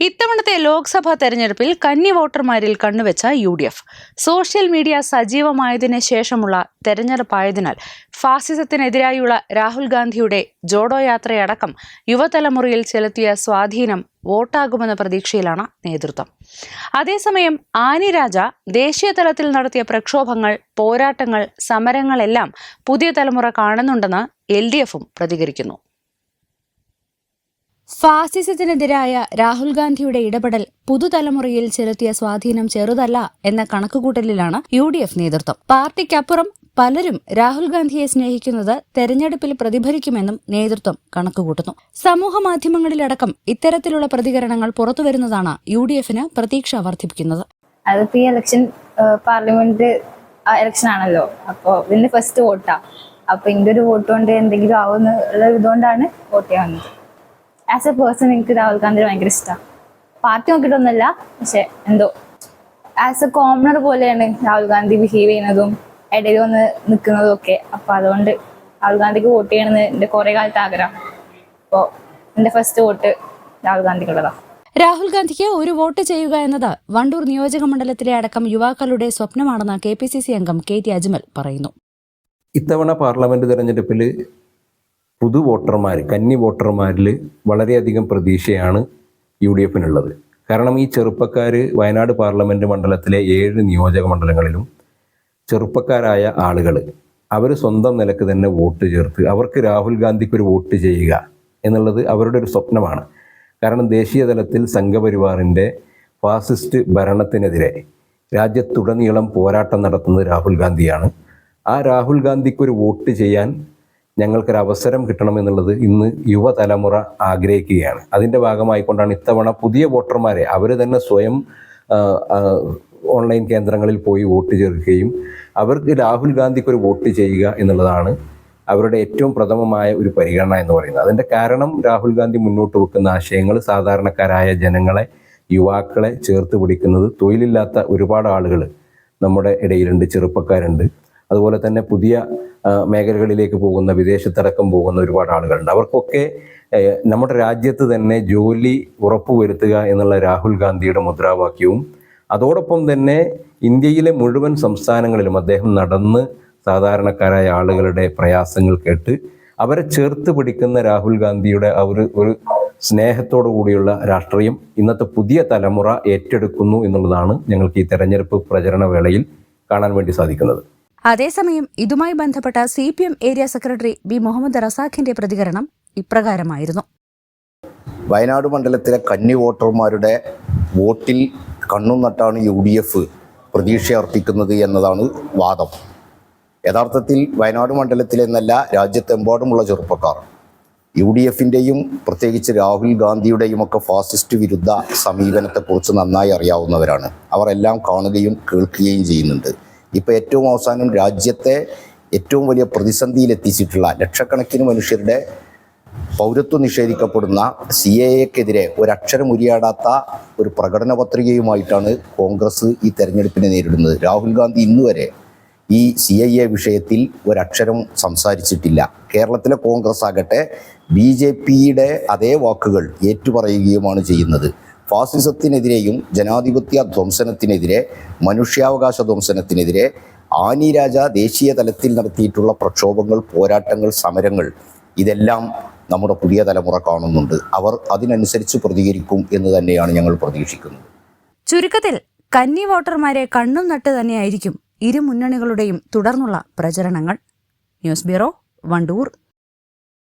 ഇത്തവണത്തെ ലോക്സഭാ തെരഞ്ഞെടുപ്പിൽ കന്നി വോട്ടർമാരിൽ കണ്ണുവെച്ച U D F. Social media സജീവമായതിന് ശേഷമുള്ള തെരഞ്ഞെടുപ്പായതിനാൽ ഫാസിസത്തിനെതിരായുള്ള രാഹുൽ ഗാന്ധിയുടെ ജോഡോ യാത്രയടക്കം യുവതലമുറയിൽ ചെലുത്തിയ സ്വാധീനം വോട്ടാകുമെന്ന പ്രതീക്ഷയിലാണ് നേതൃത്വം. അതേസമയം ആനി രാജ ദേശീയ തലത്തിൽ നടത്തിയ പ്രക്ഷോഭങ്ങൾ പോരാട്ടങ്ങൾ സമരങ്ങളെല്ലാം പുതിയ തലമുറ കാണുന്നുണ്ടെന്ന് എൽ ഡി എഫും പ്രതികരിക്കുന്നു. ഫാസിസത്തിനെതിരായ രാഹുൽ ഗാന്ധിയുടെ ഇടപെടൽ പുതുതലമുറയിൽ ചെലുത്തിയ സ്വാധീനം ചെറുതല്ല എന്ന കണക്കുകൂട്ടലിലാണ് യു ഡി എഫ് നേതൃത്വം. പാർട്ടിക്കപ്പുറം പലരും രാഹുൽ ഗാന്ധിയെ സ്നേഹിക്കുന്നത് തെരഞ്ഞെടുപ്പിൽ പ്രതിഫലിക്കുമെന്നും നേതൃത്വം കണക്കുകൂട്ടുന്നു. സമൂഹ മാധ്യമങ്ങളിലടക്കം ഇത്തരത്തിലുള്ള പ്രതികരണങ്ങൾ പുറത്തുവരുന്നതാണ് യു ഡി എഫിന് പ്രതീക്ഷ വർദ്ധിപ്പിക്കുന്നത് ഇലക്ഷൻ പാർലമെന്റ് ഇലക്ഷൻ ആണല്ലോ. അപ്പോൾ ഇതിന്റെ ഫസ്റ്റ് വോട്ടാ. അപ്പൊ എന്റെ ഒരു വോട്ട് കൊണ്ട് എന്തെങ്കിലും ആവുന്ന ഇതുകൊണ്ടാണ് വോട്ട് ചെയ്യാൻ ആസ് എ പേഴ്സൺ എനിക്ക് രാഹുൽ ഗാന്ധി ഭയങ്കര ഇഷ്ടമാണ് പാർട്ടി നോക്കിയിട്ടൊന്നുമല്ല പക്ഷെ എന്തോ ആസ് എ കോമണർ പോലെയാണ് രാഹുൽ ഗാന്ധി ബിഹേവ് ചെയ്യുന്നതും ഇടയിൽ വന്ന് നിൽക്കുന്നതും ഒക്കെ. അപ്പൊ അതുകൊണ്ട് രാഹുൽ ഗാന്ധിക്ക് വോട്ട് ചെയ്യണമെന്ന് എന്റെ കുറെ കാലത്ത് ആഗ്രഹം. അപ്പോൾ എന്റെ ഫസ്റ്റ് വോട്ട് രാഹുൽ ഗാന്ധിക്കുള്ളതാണ് രാഹുൽ ഗാന്ധിക്ക് ഒരു വോട്ട് ചെയ്യുക എന്നത് വണ്ടൂർ നിയോജക മണ്ഡലത്തിലെ അടക്കം യുവാക്കളുടെ സ്വപ്നമാണെന്ന് കെ പി സി സി അംഗം കെ ടി അജ്മൽ പറയുന്നു. ഇത്തവണ പാർലമെന്റ് തെരഞ്ഞെടുപ്പിൽ പുതു വോട്ടർമാർ കന്നി വോട്ടർമാരിൽ വളരെയധികം പ്രതീക്ഷയാണ് യു ഡി എഫിനുള്ളത്. കാരണം ഈ ചെറുപ്പക്കാർ വയനാട് പാർലമെന്റ് മണ്ഡലത്തിലെ ഏഴ് നിയോജക മണ്ഡലങ്ങളിലും ചെറുപ്പക്കാരായ ആളുകൾ അവർ സ്വന്തം നിലയ്ക്ക് തന്നെ വോട്ട് ചേർത്ത് അവർക്ക് രാഹുൽ ഗാന്ധിക്ക് ഒരു വോട്ട് ചെയ്യുക എന്നുള്ളത് അവരുടെ ഒരു സ്വപ്നമാണ്. കാരണം ദേശീയ തലത്തിൽ സംഘപരിവാറിന്റെ ഫാസിസ്റ്റ് ഭരണത്തിനെതിരെ രാജ്യത്തുടനീളം പോരാട്ടം നടത്തുന്നത് രാഹുൽ ഗാന്ധിയാണ്. ആ രാഹുൽ ഗാന്ധിക്ക് ഒരു വോട്ട് ചെയ്യാൻ ഞങ്ങൾക്കൊരു അവസരം കിട്ടണമെന്നുള്ളത് ഇന്ന് യുവതലമുറ ആഗ്രഹിക്കുകയാണ്. അതിന്റെ ഭാഗമായിക്കൊണ്ടാണ് ഇത്തവണ പുതിയ വോട്ടർമാരെ അവർ തന്നെ സ്വയം ഓൺലൈൻ കേന്ദ്രങ്ങളിൽ പോയി വോട്ട് ചേർക്കുകയും അവർക്ക് രാഹുൽ ഗാന്ധിക്ക് ഒരു വോട്ട് ചെയ്യുക എന്നുള്ളതാണ് അവരുടെ ഏറ്റവും പ്രഥമമായ ഒരു പരിഗണന എന്ന് പറയുന്നത്. അതിന്റെ കാരണം രാഹുൽ ഗാന്ധി മുന്നോട്ട് വെക്കുന്ന ആശയങ്ങൾ സാധാരണക്കാരായ ജനങ്ങളെ യുവാക്കളെ ചേർത്ത് പിടിക്കുന്നത് തൊഴിലില്ലാത്ത ഒരുപാട് ആളുകൾ നമ്മുടെ ഇടയിലുണ്ട് ചെറുപ്പക്കാരുണ്ട്. അതുപോലെ തന്നെ പുതിയ മേഖലകളിലേക്ക് പോകുന്ന വിദേശത്തടക്കം പോകുന്ന ഒരുപാട് ആളുകളുണ്ട്. അവർക്കൊക്കെ നമ്മുടെ രാജ്യത്ത് തന്നെ ജോലി ഉറപ്പുവരുത്തുക എന്നുള്ള രാഹുൽ ഗാന്ധിയുടെ മുദ്രാവാക്യവും അതോടൊപ്പം തന്നെ ഇന്ത്യയിലെ മുഴുവൻ സംസ്ഥാനങ്ങളിലും അദ്ദേഹം നടന്ന് സാധാരണക്കാരായ ആളുകളുടെ പ്രയാസങ്ങൾ കേട്ട് അവരെ ചേർത്ത് പിടിക്കുന്ന രാഹുൽ ഗാന്ധിയുടെ ആ ഒരു ഒരു സ്നേഹത്തോടു കൂടിയുള്ള രാഷ്ട്രീയം ഇന്നത്തെ പുതിയ തലമുറ ഏറ്റെടുക്കുന്നു എന്നുള്ളതാണ് ഞങ്ങൾക്ക് ഈ തെരഞ്ഞെടുപ്പ് പ്രചരണ വേളയിൽ കാണാൻ വേണ്ടി സാധിക്കുന്നത്. അതേസമയം ഇതുമായി ബന്ധപ്പെട്ട C P M area secretary B Muhammad റസാഖിന്റെ പ്രതികരണം ഇപ്രകാരമായിരുന്നു. വയനാട് മണ്ഡലത്തിലെ കന്നി വോട്ടർമാരുടെ വോട്ടിൽ കണ്ണും നട്ടാണ് യു ഡി എഫ് പ്രതീക്ഷ അർപ്പിക്കുന്നത് എന്നതാണ് വാദം. യഥാർത്ഥത്തിൽ വയനാട് മണ്ഡലത്തിലെന്നല്ല രാജ്യത്തെമ്പാടുമുള്ള ചെറുപ്പക്കാർ. യു ഡി എഫിന്റെയും പ്രത്യേകിച്ച് രാഹുൽ ഗാന്ധിയുടെയും ഒക്കെ ഫാസിസ്റ്റ് വിരുദ്ധ സമീപനത്തെക്കുറിച്ച് നന്നായി അറിയാവുന്നവരാണ്. അവരെല്ലാം കാണുകയും കേൾക്കുകയും ചെയ്യുന്നുണ്ട്. ഇപ്പോൾ ഏറ്റവും അവസാനം രാജ്യത്തെ ഏറ്റവും വലിയ പ്രതിസന്ധിയിലെത്തിച്ചിട്ടുള്ള ലക്ഷക്കണക്കിന് മനുഷ്യരുടെ പൗരത്വം നിഷേധിക്കപ്പെടുന്ന സി എ എക്കെതിരെ ഒരക്ഷരം ഉരിയാടാത്ത ഒരു പ്രകടന പത്രികയുമായിട്ടാണ് കോൺഗ്രസ് ഈ തെരഞ്ഞെടുപ്പിനെ നേരിടുന്നത്. രാഹുൽ ഗാന്ധി ഇന്നുവരെ ഈ സി ഐ എ വിഷയത്തിൽ ഒരക്ഷരം സംസാരിച്ചിട്ടില്ല. കേരളത്തിലെ കോൺഗ്രസ് ആകട്ടെ ബി ജെ പിയുടെ അതേ വാക്കുകൾ ഏറ്റുപറയുകയുമാണ് ചെയ്യുന്നത്. ഫാസിസത്തിനെതിരെയും ജനാധിപത്യ ധ്വംസനത്തിനെതിരെ മനുഷ്യാവകാശ ധ്വംസനത്തിനെതിരെ ആനി രാജ ദേശീയ തലത്തിൽ നടത്തിയിട്ടുള്ള പ്രക്ഷോഭങ്ങൾ പോരാട്ടങ്ങൾ സമരങ്ങൾ ഇതെല്ലാം നമ്മുടെ പുതിയ തലമുറ കാണുന്നുണ്ട്. അവർ അതിനനുസരിച്ച് പ്രതികരിക്കും എന്ന് തന്നെയാണ് ഞങ്ങൾ പ്രതീക്ഷിക്കുന്നത്. ചുരുക്കത്തിൽ കന്നി വോട്ടർമാരെ കണ്ണും നട്ട് തന്നെയായിരിക്കും ഇരു മുന്നണികളുടെയും തുടർന്നുള്ള പ്രചരണങ്ങൾ. News bureau Wandoor.